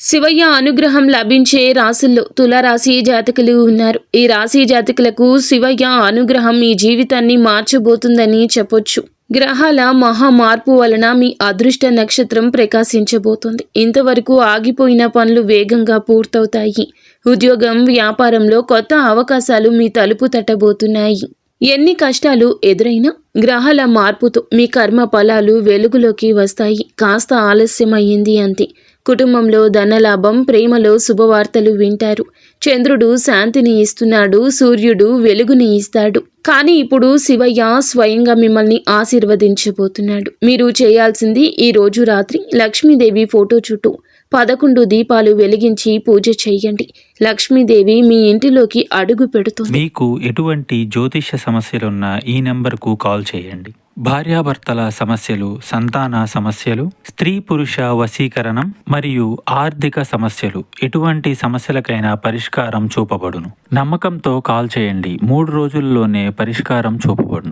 శివయ్య అనుగ్రహం లభించే రాశుల్లో తులరాశి జాతకులు ఉన్నారు. ఈ రాశి జాతకులకు శివయ్య అనుగ్రహం మీ జీవితాన్ని మార్చబోతుందని చెప్పొచ్చు. గ్రహాల మహా మార్పు వలన మీ అదృష్ట నక్షత్రం ప్రకాశించబోతుంది. ఇంతవరకు ఆగిపోయిన పనులు వేగంగా పూర్తవుతాయి. ఉద్యోగం వ్యాపారంలో కొత్త అవకాశాలు మీ తలుపు తట్టబోతున్నాయి. ఎన్ని కష్టాలు ఎదురైనా గ్రహాల మార్పుతో మీ కర్మ ఫలాలు వెలుగులోకి వస్తాయి. కాస్త ఆలస్యమయ్యింది అంతే. కుటుంబంలో ధనలాభం ప్రేమలో శుభవార్తలు వింటారు. చంద్రుడు శాంతిని ఇస్తున్నాడు సూర్యుడు వెలుగుని ఇస్తాడు. కానీ ఇప్పుడు శివయ్య స్వయంగా మిమ్మల్ని ఆశీర్వదించబోతున్నాడు. మీరు చేయాల్సింది ఈ రోజు రాత్రి లక్ష్మీదేవి ఫోటో చుట్టూ పదకొండు దీపాలు వెలిగించి పూజ చేయండి. లక్ష్మీదేవి మీ ఇంటిలోకి అడుగు పెడుతుంది. మీకు ఎటువంటి జ్యోతిష సమస్యలున్నా ఈ నెంబర్కు కాల్ చేయండి. భార్యాభర్తల సమస్యలు సంతాన సమస్యలు స్త్రీ పురుష వశీకరణం మరియు ఆర్థిక సమస్యలు. ఎటువంటి సమస్యలకైనా పరిష్కారం చూపబడును. నమ్మకంతో కాల్ చేయండి. మూడు రోజుల్లోనే పరిష్కారం చూపబడును.